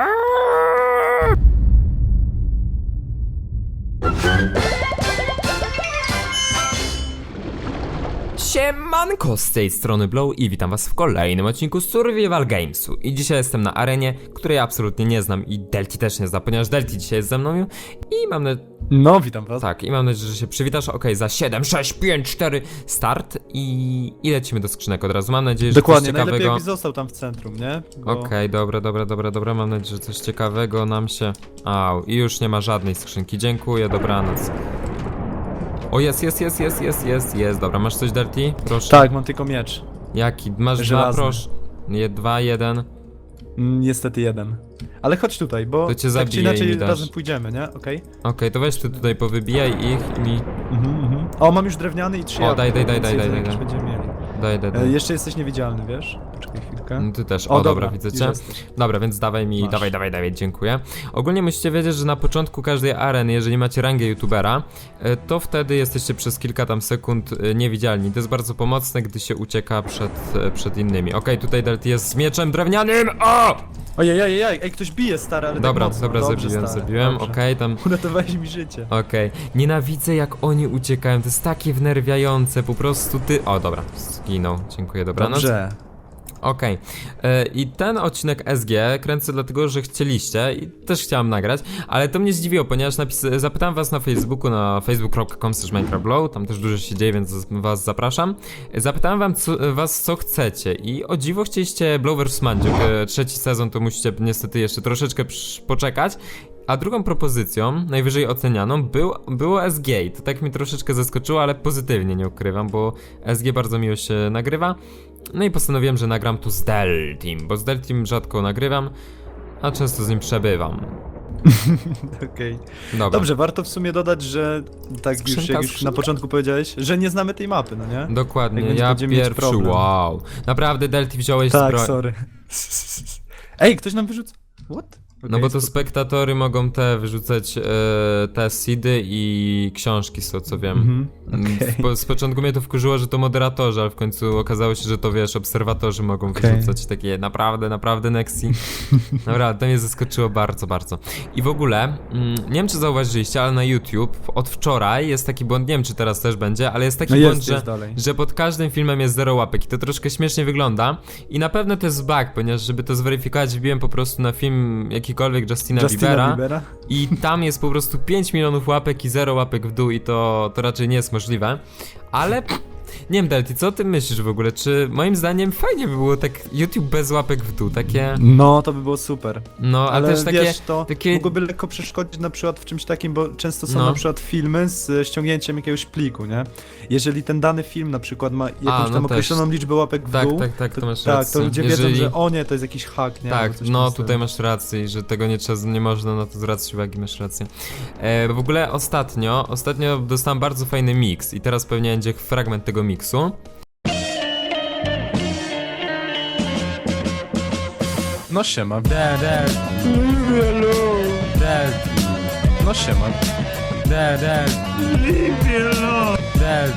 Ah! Siemanko, z tej strony Blow i witam was w kolejnym odcinku Survival Gamesu I dzisiaj jestem na arenie, której absolutnie nie znam i Delty też nie zna, ponieważ Delty dzisiaj jest ze mną i mam nadzieję, No, witam was. tak, i mam nadzieję, że się przywitasz, okej, za 7, 6, 5, 4, start i, i lecimy do skrzynek od razu, mam nadzieję, że Dokładnie, coś najlepiej ciekawego... jakbyś został tam w centrum, nie? Bo- Okej, dobra, dobra, dobra, dobra, mam nadzieję, że coś ciekawego nam się... Au, i już nie ma żadnej skrzynki, dziękuję, dobranoc. O, jest, jest, jest, jest, jest, jest, jest, dobra, masz coś Delty? Proszę. Tak, mam tylko miecz. Jaki? Masz dwa, Żelazny. proszę. Nie, dwa, jeden. Mm, Niestety jeden. Ale chodź tutaj, bo To cię tak czy i inaczej mi dasz. razem pójdziemy, nie? Okej. Okej, to weź ty tutaj powybijaj ich i mi... Mhm, mhm. O, mam już drewniany i trzy O, jabłka, daj, daj, daj, więc daj, daj, jedzenie daj, też daj. będziemy mieli. Daj, daj, E, daj. jeszcze jesteś niewidzialny, wiesz? Poczekaj No, Ty też. O, dobra, widzę już cię. Dobra, więc dawaj mi, Masz. dawaj, dawaj, dawaj, dziękuję. Ogólnie musicie wiedzieć, że na początku każdej areny, jeżeli macie rangę youtubera, e, to wtedy jesteście przez kilka tam sekund e, niewidzialni. To jest bardzo pomocne, gdy się ucieka przed, e, przed innymi. Okej, tutaj Delty jest z mieczem drewnianym! O! Ojej, ojej, ojej, ej, ktoś bije, stary, ale Dobra, tak dobra, Dobrze, zabiłem, stary, zabiłem, okej, tam... Uratowałeś mi życie. Okej, nienawidzę jak oni uciekają, to jest takie wnerwiające, po prostu ty... O, dobra, zginął, dziękuję, dobranoc. Dobrze. Okej, e, i ten odcinek SG kręcę dlatego, że chcieliście i też chciałam nagrać, ale to mnie zdziwiło, ponieważ zapytałem was na Facebooku, na facebook.com minecraftblow, tam też dużo się dzieje, więc was zapraszam. Zapytałem wam, co, was co chcecie i o dziwo chcieliście Blow vs. Mandziuk, e, trzeci sezon, to musicie niestety jeszcze troszeczkę poczekać. A drugą propozycją, najwyżej ocenianą, był, było SG i to tak mi troszeczkę zaskoczyło, ale pozytywnie nie ukrywam, bo SG bardzo miło się nagrywa. No i postanowiłem, że nagram tu z Deltim, bo z Deltim rzadko nagrywam, a często z nim przebywam. Okej. Dobra. Dobrze, warto w sumie dodać, że tak już, jak już na skrzynka. początku powiedziałeś, że nie znamy tej mapy, no nie? Dokładnie, Jak będzie- ja będziemy mieć pierwszy, problem. wow. Naprawdę Delty wziąłeś Tak, zbroję. sorry. Ej, ktoś nam wyrzuca. What? No Okej, bo to spektatory mogą te wyrzucać e, te seedy i książki, z tego co wiem. Mhm, Mm, okej. Po, z początku mnie to wkurzyło, że to moderatorzy, ale w końcu okazało się, że to wiesz, obserwatorzy mogą Okej. wyrzucać takie naprawdę, naprawdę Nexi. Naprawdę, to mnie zaskoczyło bardzo, bardzo. I w ogóle, mm, nie wiem czy zauważyliście, ale na YouTube od wczoraj jest taki błąd, nie wiem czy teraz też będzie, ale jest taki No błąd, jest, że, jest że pod każdym filmem jest zero łapek i to troszkę śmiesznie wygląda. I na pewno to jest bug, ponieważ żeby to zweryfikować, wbiłem po prostu na film jakikolwiek Justina, Justina Biebera. Biebera? I tam jest po prostu 5 milionów łapek i 0 łapek w dół i to, to raczej nie jest możliwe. Ale nie wiem, Delty, co ty myślisz w ogóle? Czy moim zdaniem fajnie by było tak YouTube bez łapek w dół, takie... No, to by było super. No, ale, Ale też takie... wiesz, to takie- mogłoby lekko przeszkodzić na przykład w czymś takim, bo często są No. na przykład filmy z ściągnięciem jakiegoś pliku, nie? Jeżeli ten dany film na przykład ma jakąś no tam też. określoną liczbę łapek w Tak, dół, tak, tak, to masz tak, rację. to ludzie Jeżeli- wiedzą, że o nie, to jest jakiś hack, nie? Tak, no tutaj stylu. masz rację że tego nie trzeba, nie można na to zwracać uwagi, masz rację. E, w ogóle ostatnio, ostatnio dostałem bardzo fajny mix i teraz pewnie będzie fragment tego miksu. No siema. De, de. De. No siema. De, de. De.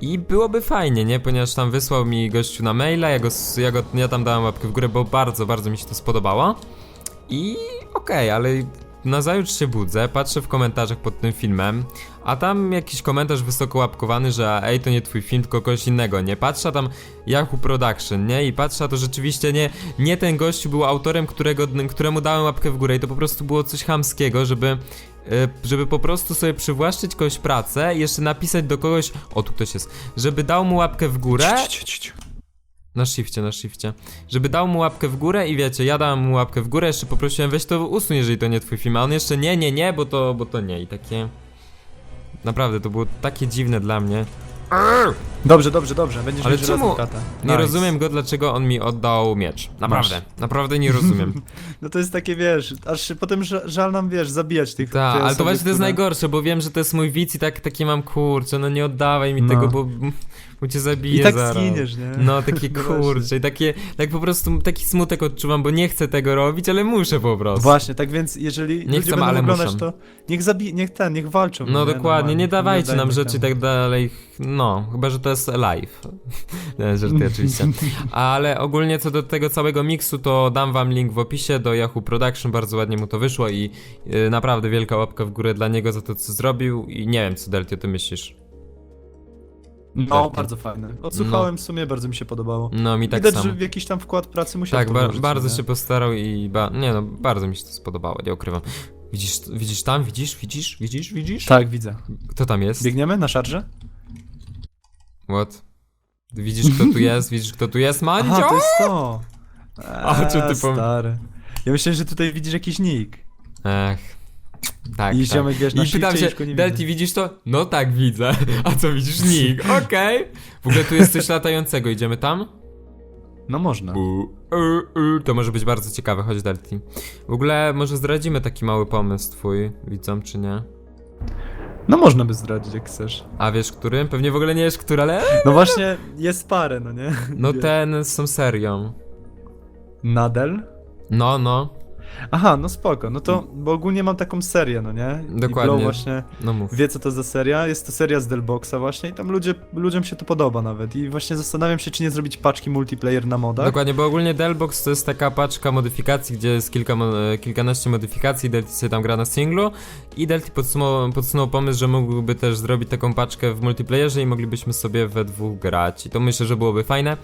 I byłoby fajnie, nie? Ponieważ tam wysłał mi gościu na maila, ja, go, ja, go, ja tam dałem łapkę w górę, bo bardzo, bardzo mi się to spodobało. I okej, ale nazajutrz się budzę, patrzę w komentarzach pod tym filmem, a tam jakiś komentarz wysoko łapkowany, że ej, to nie twój film, tylko kogoś innego, nie? Patrzę tam Yahoo Production, nie? I patrzę, to rzeczywiście nie, nie ten gościu był autorem, którego, któremu dałem łapkę w górę i to po prostu było coś chamskiego, żeby e, żeby po prostu sobie przywłaszczyć kogoś pracę i jeszcze napisać do kogoś, o tu ktoś jest, żeby dał mu łapkę w górę, Ciu, ciu, ciu, ciu. Na shifcie, na shifcie, żeby dał mu łapkę w górę i wiecie, ja dałem mu łapkę w górę, jeszcze poprosiłem weź to usuń, jeżeli to nie twój film, a on jeszcze nie, nie, nie, bo to, bo to nie i takie, naprawdę, to było takie dziwne dla mnie, Dobrze, dobrze, dobrze, będziesz Ale mieć czemu- żelazną katę. nie Nice. rozumiem go, dlaczego on mi oddał miecz, naprawdę, naprawdę nie rozumiem. No to jest takie, wiesz, aż się potem ża- żal nam, wiesz, zabijać tych Tak, ale to właśnie to jest najgorsze, bo wiem, że to jest mój widz i tak, taki mam kurczę, no nie oddawaj mi No. tego, bo bo cię zabije I tak zaraz. zginiesz, nie? No, takie No kurcze, takie, tak po prostu taki smutek odczuwam, bo nie chcę tego robić, ale muszę po prostu. Właśnie, tak więc jeżeli chcą, będą ale oglądać muszą. to, niech zabi niech ten, niech walczą. No dokładnie, Normalnie, nie dawajcie nam rzeczy i tak dalej. No, chyba, że to jest live. Nie, Żarty oczywiście. Ale ogólnie co do tego całego miksu, to dam wam link w opisie do Yahoo Production, bardzo ładnie mu to wyszło i y, naprawdę wielka łapka w górę dla niego za to, co zrobił i nie wiem, co Delty, ty myślisz. No, bardzo fajne. Odsłuchałem w sumie, bardzo mi się podobało. No, mi tak Widać, samo. że jakiś tam wkład pracy musiał Tak, w to ba włożyć, bardzo nie? się postarał i ba nie no, bardzo mi się to spodobało, nie ukrywam. Widzisz, widzisz tam, widzisz, widzisz, widzisz, widzisz? Tak, widzę. Kto tam jest? Biegniemy na szarże? What? Widzisz, kto tu jest, widzisz, kto tu jest, Mandzio? Aha, to jest to. A, czy ty Eee, pom- stary. Ja myślę, że tutaj widzisz jakiś nick. Ech. Tak, I tak. ziomek, wiesz, na I pytam się, nie Delty, widzisz to? No tak, widzę. A co widzisz? Nick, okej. W ogóle tu jest coś latającego, idziemy tam? No można. U, u, u. To może być bardzo ciekawe, chodź Delty. W ogóle może zdradzimy taki mały pomysł twój, widzom czy nie? No można by zdradzić, jak chcesz. A wiesz który? Pewnie w ogóle nie wiesz który, ale... No właśnie, jest parę, no nie? No ten z tą serią. Nadel? No, no, Aha, no spoko, no to, bo ogólnie mam taką serię, no nie? I Dokładnie. Blow właśnie no mów. wie, co to za seria. Jest to seria z Delboxa właśnie i tam ludzie, ludziom się to podoba nawet. I właśnie zastanawiam się, czy nie zrobić paczki multiplayer na modach. Dokładnie, bo ogólnie Delbox to jest taka paczka modyfikacji, gdzie jest kilka, e, kilkanaście modyfikacji, Delty sobie tam gra na singlu i Delty podsunął, podsunął pomysł, że mógłby też zrobić taką paczkę w multiplayerze i moglibyśmy sobie we dwóch grać i to myślę, że byłoby fajne,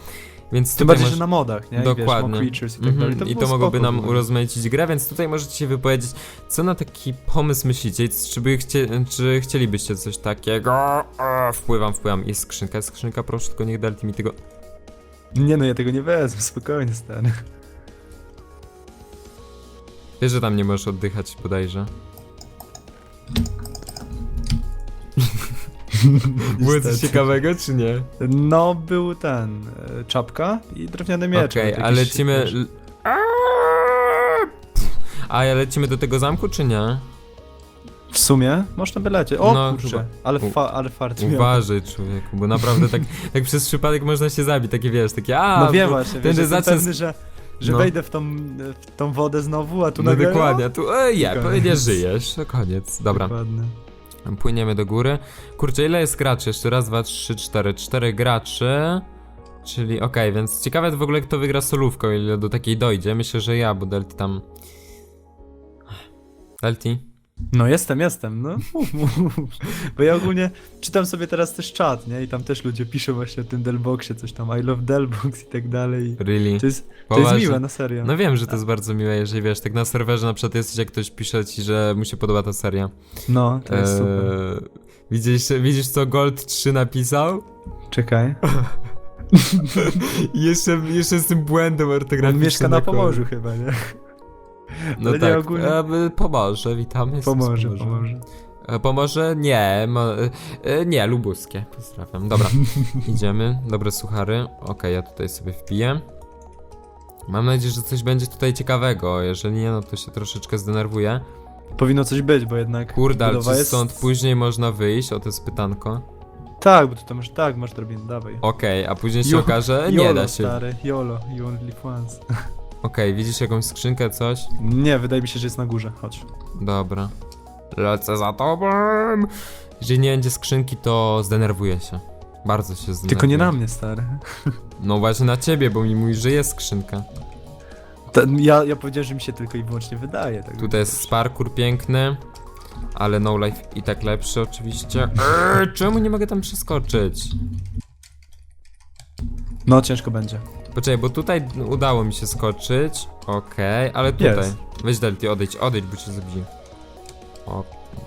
więc Tym bardziej, masz- że na modach, nie? I Dokładnie. Wiesz, mock creatures i tak Mhm, dalej. I to mogłoby nam było. urozmaicić grę, więc tutaj możecie się wypowiedzieć, co na taki pomysł myślicie, czy, by chcie, czy chcielibyście coś takiego? O, wpływam, wpływam, jest skrzynka, jest skrzynka, proszę, tylko niech Delty mi tego... Nie no, ja tego nie wezmę, spokojnie, stary. Wiesz, że tam nie możesz oddychać bodajże. Było coś ciekawego, czy nie? No, był ten, e, czapka i drewniany miecz. Okej, nawet a jakiś, lecimy... wiesz. A lecimy do tego zamku, czy nie? W sumie można by lecieć. O No, kurczę, chyba. ale, fa, ale fart miał. Uważaj, człowieku, bo naprawdę tak, tak przez przypadek można się zabić, takie wiesz, takie a... No wiem bo właśnie, wiesz, jestem pewny, że, że No. wejdę w tą, w tą wodę znowu, a tu No nagle... dokładnie, a tu ej, nie żyjesz, to koniec. Dobra, Dokładnie. Płyniemy do góry. Kurczę, ile jest graczy? Jeszcze raz, dwa, trzy, cztery. Cztery graczy. Czyli okej, więc ciekawe w ogóle kto wygra solówką, ile do takiej dojdzie. Myślę, że ja, bo Delty tam... Delty? No jestem, jestem, no mów. Bo ja ogólnie czytam sobie teraz też czat, nie? I tam też ludzie piszą właśnie o tym Delboxie, coś tam I love Delbox i tak dalej. Really? To jest, to jest Poważnie? miłe, na serio. No wiem, że to jest bardzo miłe, jeżeli wiesz, tak na serwerze na przykład jesteś, jak ktoś pisze ci, że mu się podoba ta seria. No, to jest super. Eee, widzisz, widzisz co Gold 3 napisał? Czekaj. I jeszcze, jeszcze z tym błędem ortograficznym. On mieszka na końcu. Pomorzu chyba, nie? No Ale tak, ogólnie- e, Pomorze, witamy. jestem z Pomorze, Pomorza. Pomorze. E, Pomorze? Nie, mo, e, e, nie, lubuskie, pozdrawiam. Dobra, idziemy, dobre suchary. Okej, ja tutaj sobie wpiję. Mam nadzieję, że coś będzie tutaj ciekawego, jeżeli nie, no to się troszeczkę zdenerwuję. Powinno coś być, bo jednak Kurde, ale czy jest... stąd później można wyjść? O, to jest pytanko. Tak, bo tu tam masz, tak, masz drabinę, dawaj. Okej, a później się Jo- okaże, nie da się. stary, YOLO, you only live once. Okej, widzisz jakąś skrzynkę, coś? Nie, wydaje mi się, że jest na górze, chodź. Dobra. Lecę za tobą. Jeżeli nie będzie skrzynki, to zdenerwuję się. Bardzo się zdenerwuję. Tylko nie na mnie, stary. No właśnie na ciebie, bo mi mówisz, że jest skrzynka. Ten, ja, ja powiedziałem, że mi się tylko i wyłącznie wydaje. Tak Tutaj jest parkour piękny, ale no life i tak lepszy oczywiście. Eee, czemu nie mogę tam przeskoczyć? No, ciężko będzie. Poczekaj, bo tutaj udało mi się skoczyć. Okej, ale tutaj. Jest. Weź Delty, odejdź, odejdź, bo cię zabiję. O,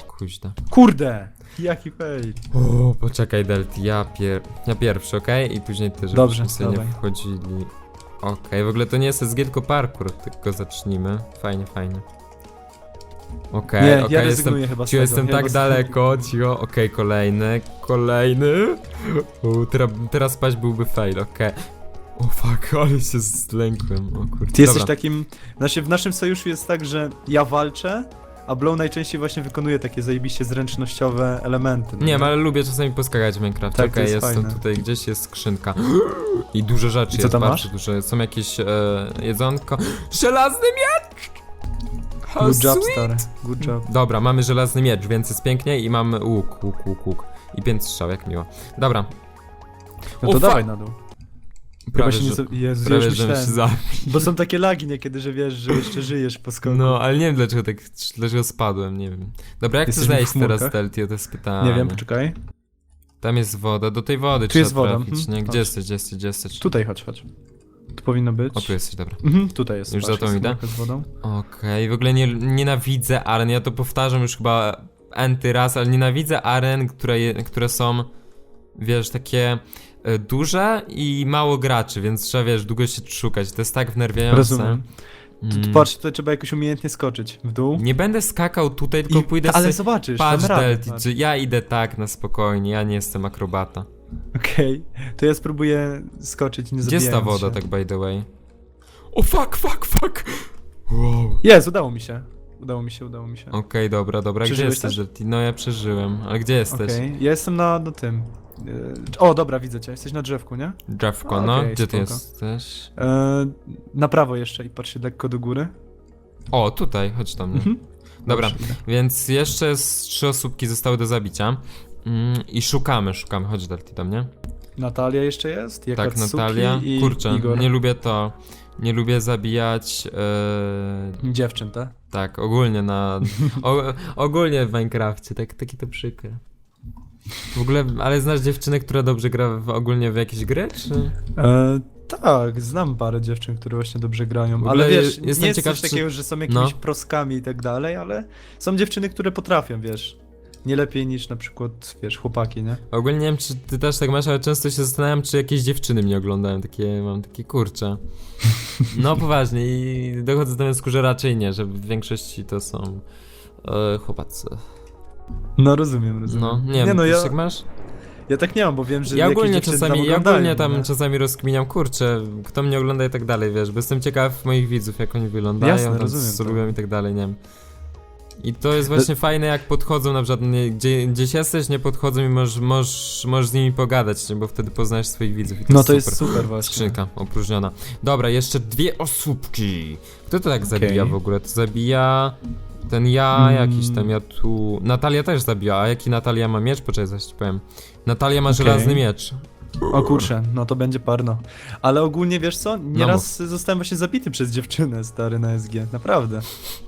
kuźda. Kurde! Jaki fail. O, poczekaj Delty, ja, pier... ja pierwszy, okej? I później ty, żebyśmy Dobrze, sobie nie dawaj. wchodzili. Okej, w ogóle to nie jest SG, tylko parkour, tylko zacznijmy. Fajnie, fajnie. Okej, nie, okej, ja jestem, rezygnuję chyba z cicho, tego. jestem ja tak daleko, cicho, okej, kolejny, kolejny. O, teraz, teraz spać byłby fail, okej. O fuck, ale się zlękłem, o kurde. Ty jesteś Dobra. takim... Znaczy, w naszym sojuszu jest tak, że ja walczę, a Blow najczęściej właśnie wykonuje takie zajebiście zręcznościowe elementy. no Nie ale lubię czasami poskakać w Minecraft. Tak, to jest jestem fajne. tutaj, gdzieś jest skrzynka. I dużo rzeczy I co jest, tam bardzo masz? duże. Są jakieś e, jedzonko. Żelazny miecz! How Good job, sweet! stary. Good job. Dobra, mamy żelazny miecz, więc jest pięknie i mamy łuk, łuk, łuk, łuk. I pięć strzał, jak miło. Dobra, No O, to fuck. dawaj na dół. Prawie, się nie że. Jezu, prawie już się zabił. Bo są takie lagi niekiedy, że wiesz, że jeszcze żyjesz po skoku. No, ale nie wiem dlaczego tak, dlaczego spadłem, nie wiem. Dobra, jak Jesteśmy chcę w zejść teraz? Deltio, to pytanie. Nie wiem, poczekaj. Tam jest woda, do tej wody Tu trzeba jest woda, trafić, mhm, nie? Gdzie jesteś, gdzie jesteś, gdzie jesteś? Tutaj chodź, chodź. Tu powinno być. O, tu jesteś, dobra. Mhm, tutaj jest. Już za tą idę? Okej, w ogóle nie, nienawidzę aren, ja to powtarzam już chyba enty raz, ale nienawidzę aren, które, je, które są, wiesz, takie duże i mało graczy, więc trzeba, wiesz, długo się szukać, to jest tak wnerwiające. Rozumiem. Mm. patrz, tutaj trzeba jakoś umiejętnie skoczyć w dół. Nie będę skakał tutaj, tylko I, pójdę ale zobaczysz, Patrz, Delty, czy ja idę tak na spokojnie, ja nie jestem akrobata. Okej, to ja spróbuję skoczyć nie Gdzie jest ta woda, się. tak by the way? O fuck, fuck, fuck! Wow. Jest, udało mi się. Udało mi się, udało mi się. Okej, dobra, dobra, gdzie jesteś, też? No ja przeżyłem, ale gdzie jesteś? Okej, ja jestem na, na tym. Yy, O, dobra, widzę cię, jesteś na drzewku, nie? Drzewko, A, no, okej, gdzie ty spoko. jesteś? E, na prawo jeszcze i patrz się lekko do góry. O, tutaj, chodź mnie. Mhm. Dobra, Dobrze, idę. więc jeszcze z trzy osóbki zostały do zabicia. Mm, I szukamy, szukamy. Chodź Delty do mnie. Natalia jeszcze jest? tak, Jakatsuki Natalia. I Kurczę, Igor. nie lubię to. Nie lubię zabijać. E, Dziewczyn, tak? tak, ogólnie na. O, ogólnie w Minecrafcie, tak, taki to przykre. W ogóle, ale znasz dziewczynę, która dobrze gra w, ogólnie w jakieś gry, czy? E, tak, znam parę dziewczyn, które właśnie dobrze grają, ale wiesz, jestem nie jest ciekaw, coś czy- takiego, że są jakimiś No. proskami i tak dalej, ale są dziewczyny, które potrafią, wiesz, nie lepiej niż na przykład, wiesz, chłopaki, nie? Ogólnie nie wiem, czy ty też tak masz, ale często się zastanawiam, czy jakieś dziewczyny mnie oglądają. Takie, mam takie kurcze. No poważnie i dochodzę do wniosku, że raczej nie, że w większości to są e, chłopacy. No rozumiem, rozumiem. No, nie wiem, no ja, tak masz? ja tak nie mam, bo wiem, że Ja ogólnie czasami, ja ogólnie oglądają, tam nie? czasami rozkminiam, kurczę, kto mnie ogląda i tak dalej, wiesz, bo jestem ciekaw moich widzów, jak oni wyglądają, Jasne, rozumiem co lubią i tak dalej, nie wiem. I to jest właśnie fajne, jak podchodzą na przykład, nie, gdzie, gdzieś jesteś, nie podchodzą i możesz, możesz, możesz z nimi pogadać, nie, bo wtedy poznajesz swoich widzów i to No to super. jest super właśnie. Skrzynka opróżniona. Dobra, jeszcze dwie osóbki. Kto to tak Okej. zabija w ogóle? To zabija ten ja, Mm. jakiś tam ja tu... Natalia też zabija, a jaki Natalia ma miecz? Poczekaj, zaś ci powiem. Natalia ma Okej. żelazny miecz. O kurczę, no to będzie parno. Ale ogólnie wiesz co? No Nieraz zostałem właśnie zabity przez dziewczynę stary na SG. Naprawdę.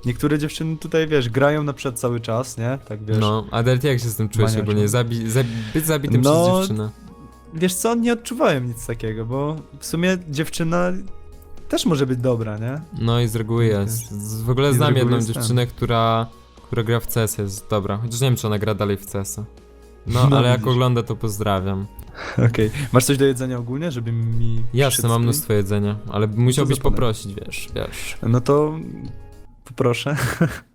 Niektóre dziewczyny tutaj wiesz, grają na przykład cały czas, nie? Tak wiesz. No, a Delty jak się z tym czujesz Maniaczem. ogólnie? Zabi zabi być zabitym No, przez dziewczynę. Wiesz co, nie odczuwałem nic takiego, bo w sumie dziewczyna też może być dobra, nie? No i z reguły jest. Z, w ogóle i z znam reguły jedną jest dziewczynę, która, która gra w CS, jest dobra. Chociaż nie wiem, czy ona gra dalej w CS. No, No, ale jak widzisz. ogląda, to pozdrawiam. Okej. Masz coś do jedzenia ogólnie, żeby mi. Jasne, mam mnóstwo jedzenia, ale musiałbyś poprosić, wiesz, wiesz. No to poproszę.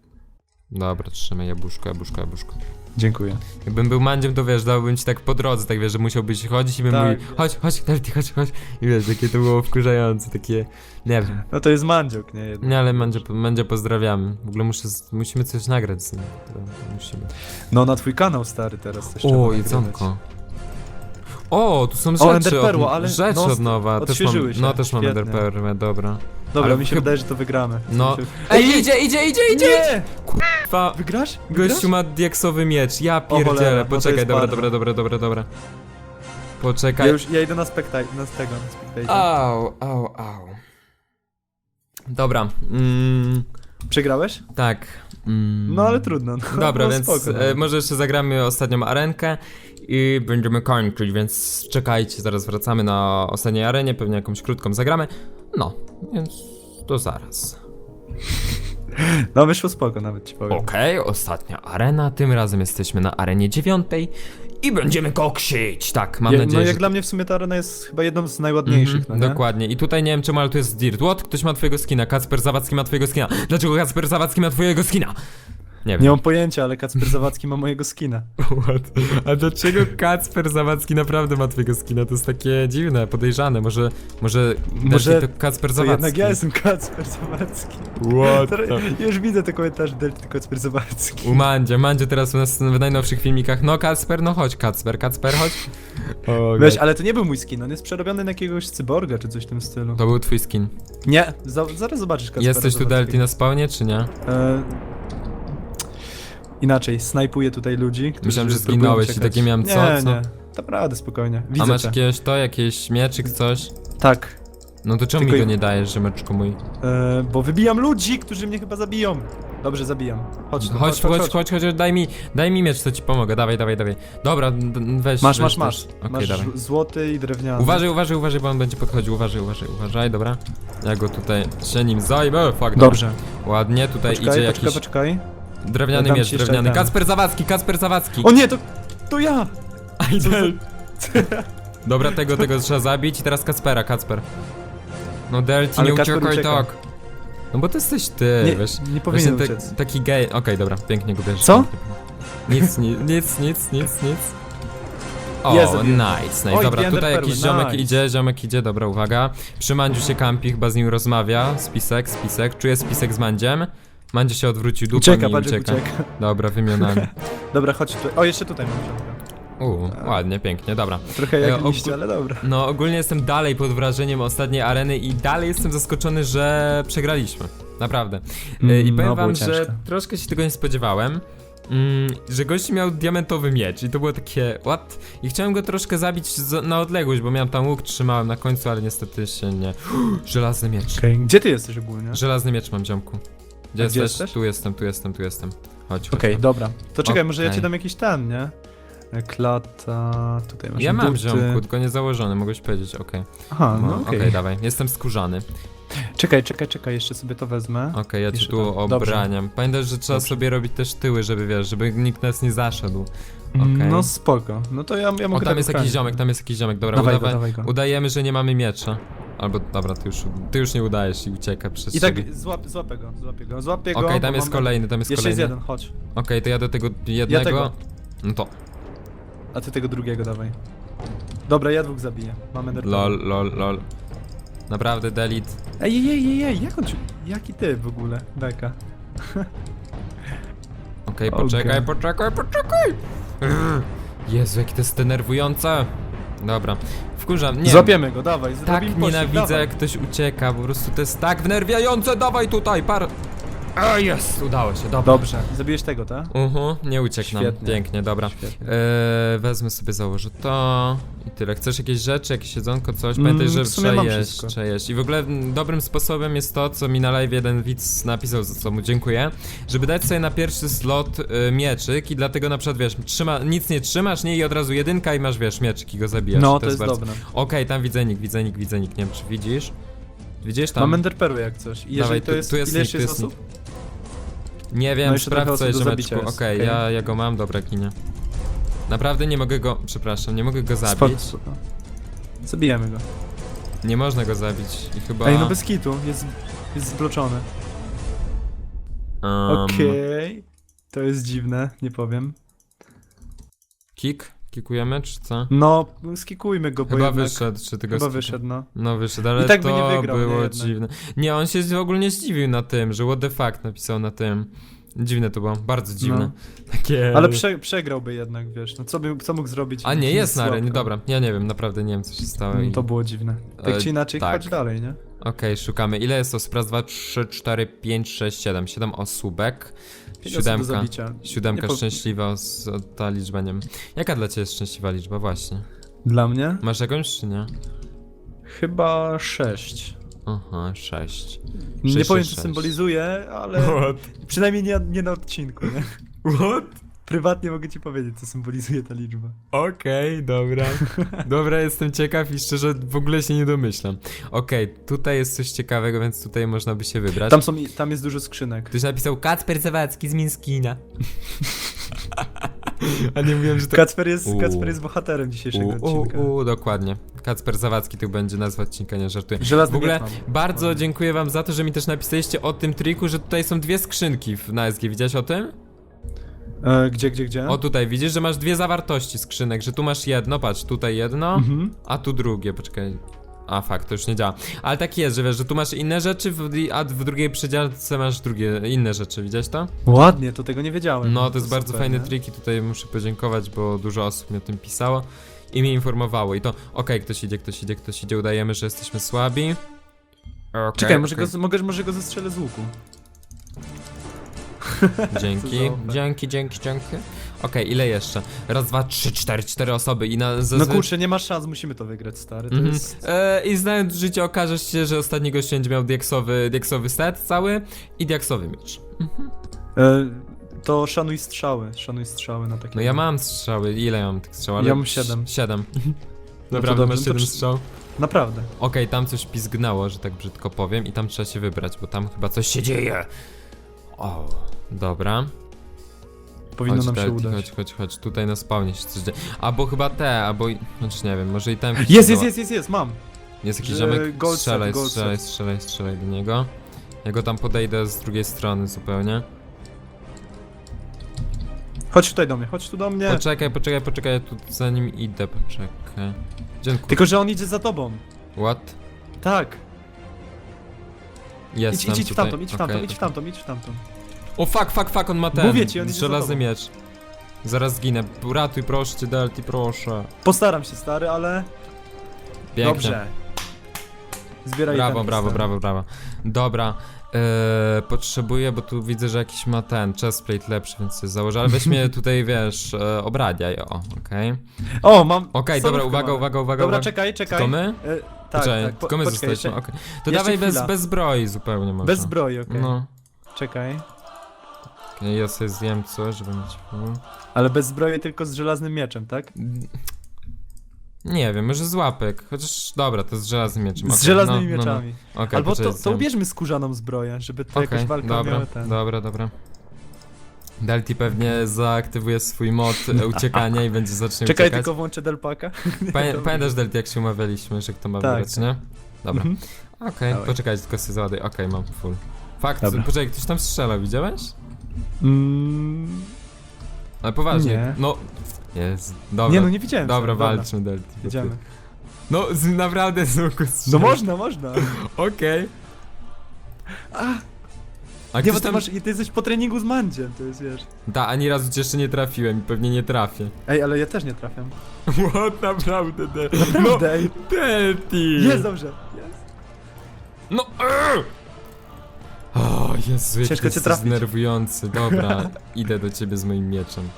Dobra, trzymaj jabłuszko, jabłuszko, jabłuszko. Dziękuję. Jakbym był mandziem, to wiesz, dałbym ci tak po drodze, tak wiesz, że musiałbyś chodzić i bym Tak. mówił, chodź, chodź, Delty, chodź, chodź. I wiesz, jakie to było wkurzające, takie, nie wiem. No to jest mandziok, nie? Jednak. Nie, ale mandzie, mandzie pozdrawiamy. W ogóle muszę, musimy coś nagrać z nim. To, musimy. No na twój kanał stary teraz też trzeba O, jedzonko. O, tu są rzeczy, od, ale rzeczy no, od nowa. Też mam, odświeżyły się, no też mam. Enderperłę, dobra. Dobra, Ale mi się chyba- wydaje, że to wygramy. No. Sensie- Ej, idzie, idzie, idzie, idzie! Nie! Fa, Wygrasz? Wygrasz? gościu ma diaksowy miecz, ja pierdzielę. no to Poczekaj, jest dobra, bardzo. dobra, dobra, dobra, dobra. Poczekaj. Ja już ja idę na spektaj, na tego, na. Au, au, au. Dobra, mm, Przegrałeś? tak. Mm. No ale trudno. No, Dobra, no, więc spoko, e, no. może jeszcze zagramy ostatnią arenkę i będziemy kończyć, więc czekajcie, zaraz wracamy na ostatniej arenie, pewnie jakąś krótką zagramy. No, więc to zaraz. No wyszło spoko, nawet ci powiem. Okej, ostatnia arena, tym razem jesteśmy na arenie dziewiątej i będziemy koksić, tak, mam Ja- nadzieję, no jak że... dla mnie w sumie ta arena jest chyba jedną z najładniejszych, Mhm, no nie? Dokładnie. I tutaj nie wiem czemu, ale tu jest Dirt. What? Ktoś ma twojego skina. Kacper Zawadzki ma twojego skina. Dlaczego Kacper Zawadzki ma twojego skina? Nie Nie mam pojęcia, ale Kacper Zawadzki ma mojego skina. What? A dlaczego Kacper Zawadzki naprawdę ma twojego skina? To jest takie dziwne, podejrzane. Może, może, Może Delphi to Kacper To Zawadzki. jednak ja jestem Kacper Zawadzki. What Teraz, the... ja już widzę te komentarze Delty to Kacper Zawadzki. U Mandzie, Mandzie teraz u nas w najnowszych filmikach. No Kacper, no chodź Kacper, Kacper, chodź. O, Weź, God. ale to nie był mój skin, on jest przerobiony na jakiegoś cyborga czy coś w tym stylu. To był twój skin. Nie, za, zaraz zobaczysz Kacpera Jesteś tu Zawadzkiego. Delphi na spawnie, czy nie? E, inaczej, snajpuję tutaj ludzi, którzy Myślałem, że próbują zginąłeś i uciekać. takie miałem, nie, co, co? Nie, Dam radę, spokojnie. A Widzę masz cię. jakieś to, jakieś mieczyk, coś? Tak, No to czemu Tylko mi go i- nie dajesz, rzemeczku mój? e, bo wybijam ludzi, którzy mnie chyba zabiją. Dobrze, zabijam. Chodź tu, Chodź, chodź, chodź, chodź, daj mi, daj mi miecz, to ci pomogę, dawaj, dawaj, dawaj. Dobra, d- weź, Masz, weź, masz, masz. weź. Okej, masz dawaj. złoty i drewniany. Uważaj, uważaj, uważaj, bo on będzie podchodził, uważaj, uważaj, uważaj, dobra. Ja go tutaj się nim zajmę, fuck, dobra. Dobrze. Ładnie, tutaj Poczekaj, idzie poczekaj, jakiś poczekaj. Drewniany Dam miecz, ci jeszcze drewniany. ten. Kacper Zawadzki, Kacper Zawadzki. O nie, to, to ja! Idol. Dobra, tego, tego trzeba zabić i teraz Kacpera, Kacper. No Delci, Ale nie Kacper uciekaj ucieka. tak. No bo to jesteś ty, Nie, wiesz. nie powinien Właśnie uciec. taki gej. Okej, dobra, pięknie go bierzesz. Co? Nic, nic, nic, nic, nic, nic. O, zabiłem. nice, nice. Oj, Dobra, tutaj jakiś ziomek nice. idzie, ziomek idzie, dobra, uwaga. Przy Mandziu się kampi, chyba z nim rozmawia. Spisek, spisek. Czuję spisek z Mandziem. Mandzie się odwrócił dupą Ucieka, i patrz jak ucieka. ucieka. Dobra, wymianami. Dobra, chodź tu. O, jeszcze tutaj mam ziomka. Uuu, ładnie, pięknie, dobra. Trochę E, jak ogó- liście, ale dobra. No, ogólnie jestem dalej pod wrażeniem ostatniej areny i dalej jestem zaskoczony, że przegraliśmy. Naprawdę. E, I Mm, powiem no, było wam, że ciężko. troszkę się tego nie spodziewałem. Mm, że gość miał diamentowy miecz i to było takie what? I chciałem go troszkę zabić z, na odległość, bo miałem tam łuk, trzymałem na końcu, ale niestety się nie. Żelazny miecz. Gdzie ty jesteś ogólnie? Żelazny miecz mam, ziomku. Gdzie, jesteś? jesteś? Tu jestem, tu jestem, tu jestem. Chodź, chodź. Okej, chodź. dobra. To czekaj, może ja Okej. ci dam jakiś ten, nie? Klata, tutaj masz Ja mam buty. ziomku, tylko nie założony, mogłeś powiedzieć, okej. Aha, no No, okej. Okej, dawaj. Jestem skórzany. Czekaj, czekaj, czekaj, jeszcze sobie to wezmę. Okej, ja cię Jeszcze tu tak. Dobrze. obraniam. Pamiętaj, że trzeba Dobrze. sobie robić też tyły, żeby wiesz, żeby nikt nas nie zaszedł. Okej. No spoko. No to ja, ja mogę O, tak tam jest jakiś ziomek, tam jest jakiś ziomek, dobra, Dawaj go, dawaj go. udajemy, że nie mamy miecza. Albo, dobra, ty już, ty już nie udajesz i ucieka przez I siebie. tak złap, złapię go, złapię go, złapię Okej, go. tam bo jest mamy- kolejny, tam jest Jeszcze jest kolejny. jeden, chodź. Okej, to ja do tego jednego. tego. No to, A ty tego drugiego dawaj. Dobra, ja dwóch zabiję. Mamy Ender lol, lol, lol. Naprawdę, delete. Ej, ej, ej, ej, ej, jak on ci... Jaki ty w ogóle, Beka? Okej, Okej. poczekaj, poczekaj, poczekaj! Urgh. Jezu, jakie to jest denerwujące. Dobra, wkurzam, nie Złapiemy go, dawaj, Tak zrobimy pościg, nienawidzę, dawaj. jak ktoś ucieka, po prostu to jest tak wnerwiające, dawaj tutaj, par... A, jest, udało się, dobra. Dobrze, zabiłeś tego, tak? Uh nie uciekł nam, Świetnie. pięknie, dobra. Świetnie. Eee, wezmę sobie, założę to i tyle. Chcesz jakieś rzeczy, jakieś jedzonko, coś? Pamiętaj, Mm, że w sumie trzeba mam jeść, wszystko. trzeba jeść. I w ogóle dobrym sposobem jest to, co mi na live jeden widz napisał, za co mu dziękuję, żeby dać sobie na pierwszy slot y, mieczyk i dlatego na przykład, wiesz, trzyma, nic nie trzymasz, nie? I od razu jedynka i masz, wiesz, mieczyk i go zabijasz. No, to jest bardzo... dobre. Okej, tam widzę nick, widzę nick, widzę nick, nie wiem czy widzisz. Widzisz tam? Mam enderperły jak coś. I jeżeli Dawaj, to tu- jest, tu jest nick, tu jest jest osób? Nie wiem, No jeszcze trochę sprawdź osób do zabicia Okej, jest, okej. ja, ja go mam, dobra, ginie. Naprawdę nie mogę go, przepraszam, nie mogę go zabić. Spoko, spoko. Zabijemy go. Nie można go zabić i chyba... Ej, no bez kitu, jest, jest zbloczony. um, Okej. To jest dziwne, nie powiem. Kick? Kikujemy, czy co? No, skikujmy go, bo Chyba jednak... wyszedł, czy tego Chyba wyszedł, no. No wyszedł, ale I tak by to nie wygrał, było nie dziwne. Nie, on się ogólnie zdziwił na tym, że what the fuck napisał na tym. Dziwne to było, bardzo dziwne. Takie... No. Ale prze, przegrałby jednak, wiesz, no co, by, co mógł zrobić? A nie, jest na arenie, Słabko. dobra, ja nie wiem, naprawdę nie wiem co się stało. I- To było dziwne. Tak E, czy inaczej, tak. chodź dalej, nie? Okej, szukamy. Ile jest osób? Raz, dwa, trzy, cztery, pięć, sześć, siedem. Siedem osóbek. Siódemka. Siódemka Nie po- szczęśliwa, os- ta liczba nie wiem. Jaka dla ciebie jest szczęśliwa liczba? Właśnie. Dla mnie? Masz jakąś czy nie? Chyba sześć. Aha, sześć. nie Sześć, powiem, sześć, co symbolizuje, ale przynajmniej nie, nie na odcinku, nie? What? Prywatnie mogę ci powiedzieć, co symbolizuje ta liczba. Okej, dobra. Dobra, jestem ciekaw i szczerze w ogóle się nie domyślam. Okej, tutaj jest coś ciekawego, więc tutaj można by się wybrać. Tam, są, tam jest dużo skrzynek. Ktoś napisał Kacper Zawadzki z Mińskina. A nie mówiłem, że to... Kacper jest, U. Kacper jest bohaterem dzisiejszego U, odcinka. u, u, dokładnie. Kacper Zawadzki to będzie nazwa odcinka, nie żartuję. Żelazny W ogóle miecz mam. bardzo dziękuję wam za to, że mi też napisaliście o tym triku, że tutaj są dwie skrzynki w- na SG. Widziałeś o tym? E, gdzie, gdzie, gdzie? O tutaj, widzisz, że masz dwie zawartości skrzynek, że tu masz jedno, patrz, tutaj jedno, Mhm. a tu drugie, poczekaj. A, fakt, to już nie działa. Ale tak jest, że wiesz, że tu masz inne rzeczy, w, a w drugiej przedziałce masz drugie, inne rzeczy, widziałeś to? Ładnie, to tego nie wiedziałem. No, to jest bardzo super, fajny nie? trik i tutaj muszę podziękować, bo dużo osób mi o tym pisało i mnie informowało. I to, okej, ktoś idzie, ktoś idzie, ktoś idzie, udajemy, że jesteśmy słabi. Okej, Czekaj, może, okej. go, mogę, może go zestrzelę z łuku. Dzięki, dzięki, dzięki, dzięki. Okej, ile jeszcze? Raz, dwa, trzy, cztery, cztery osoby i na No zazwy... kurczę, nie ma szans, musimy to wygrać, stary. To Mhm. jest... E, I znając życie okaże się, że ostatni gość będzie miał diaksowy, diaksowy set cały i diaksowy miecz. E, to szanuj strzały, szanuj strzały na takie. No ja mam strzały, ile ja mam tych strzał? Ja mam siedem. Siedem. to Naprawdę dobrze, masz no to siedem przy- strzał? Naprawdę. Okej, tam coś pizgnęło, że tak brzydko powiem i tam trzeba się wybrać, bo tam chyba coś się dzieje. O, dobra. Powinno chodź, nam się Delty, udać. Chodź, chodź, chodź, tutaj na spawnie się coś dzieje. Albo chyba te, albo, znaczy nie wiem, może i ten... Jest, jest, jest, jest, jest, mam. Jest jakiś ziomek, gold strzelaj, gold strzelaj, strzelaj, strzelaj do niego. Ja go tam podejdę z drugiej strony zupełnie. Chodź tutaj do mnie, chodź tu do mnie. Poczekaj, poczekaj, poczekaj, ja tu za nim idę, poczekaj. Dziękuję. Tylko, że on idzie za tobą. What? Tak. Jest Idź, tam idź, w tamtą, idź w tamtą, Okej, idź w tamtą, idź w tamtą. O fuck, fuck, fuck, on ma ten. Mówię ci, on idzie za Żelazny tobą. miecz. Zaraz zginę. Ratuj, proszę cię, Delty, proszę. Postaram się, stary, ale... Pięknie. Dobrze. Zbieraj Brawo, itemki, brawo, stary. brawo, brawo. Dobra. Eee, potrzebuję, bo tu widzę, że jakiś ma ten chestplate lepszy, więc sobie założę, ale weź mnie tutaj, wiesz, e, obradiaj, o, okej. O, mam... Okej, dobra, solówkę uwaga, mamy. uwaga, uwaga, Dobra, uwaga. czekaj, czekaj. To my? E, tak, Poczekaj, tak. po- tylko my poczekaj, zostaliśmy, jeszcze- okej. To jeszcze dawaj bez, chwila. bez zbroi zupełnie może. Bez zbroi, okej. No. Czekaj. Okej, ja sobie zjem coś, żeby mieć full. Ale bez zbroi, tylko z żelaznym mieczem, tak? Nie wiem, może z łapek, chociaż dobra, to z żelaznym mieczem. Z okej, żelaznymi no, no, mieczami. No, Okej, Albo to, poczekaj, to zjem. ubierzmy skórzaną zbroję, żeby to Okej, jakaś walka dobra, miała ten. dobra, dobra. Delty pewnie zaaktywuje swój mod e, uciekania i będzie zacznie Czekaj, uciekać. tylko włączę delpaka. Pamię Dobra. pamiętasz Delty, jak się umawialiśmy, że kto ma Tak, wygrać, tak. nie? Dobra, Mhm. okej, Dawaj. poczekaj, tylko sobie załaduję, okej, mam full. Fakt, Dobra. poczekaj, ktoś tam strzelał, widziałeś? Mm, Ale poważnie, Nie. no... Jest, dobra, nie no, nie widziałem. dobra, stary, walczmy Delty. bo Idziemy. ty- No, z, naprawdę z łuku No można, można. Okej. A, nie, ktoś bo ty, tam... masz, ty jesteś po treningu z Mandziem, to jest, wiesz. Da, ani razu cię jeszcze nie trafiłem i pewnie nie trafię. Ej, ale ja też nie trafiam. What, naprawdę, de... Naprawdę, ej. No, Delty! Jest dobrze. Jest. No, eee! O, Jezu, Ciężko cię jesteś trafić. denerwujący. Dobra, idę do ciebie z moim mieczem.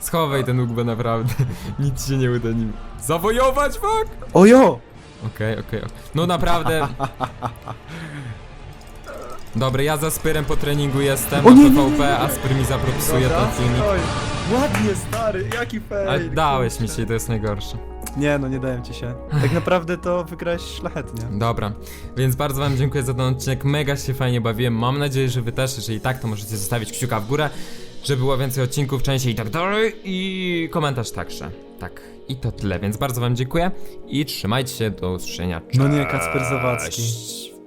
Schowaj ten łuk, bo naprawdę nic się nie uda nim zawojować, fuck! Ojo! Okej, okej, okej. No naprawdę... Dobra, ja za Spyrem po treningu jestem O na nie, nie, nie, nie. PvP, a Spyr mi zapropsuje ten filmik. Oj, ładnie, stary, jaki fail. Ale dałeś mi kurczę. się i to jest najgorsze. Nie, no nie dałem ci się. Tak naprawdę to wygrałeś szlachetnie. Dobra, więc bardzo wam dziękuję za ten odcinek, mega się fajnie bawiłem, mam nadzieję, że wy też, jeżeli tak, to możecie zostawić kciuka w górę, żeby było więcej odcinków, częściej i tak dalej i komentarz także. Tak, i to tyle, więc bardzo wam dziękuję i trzymajcie się, do usłyszenia. No nie, Kacper Zawadzki. Cześć.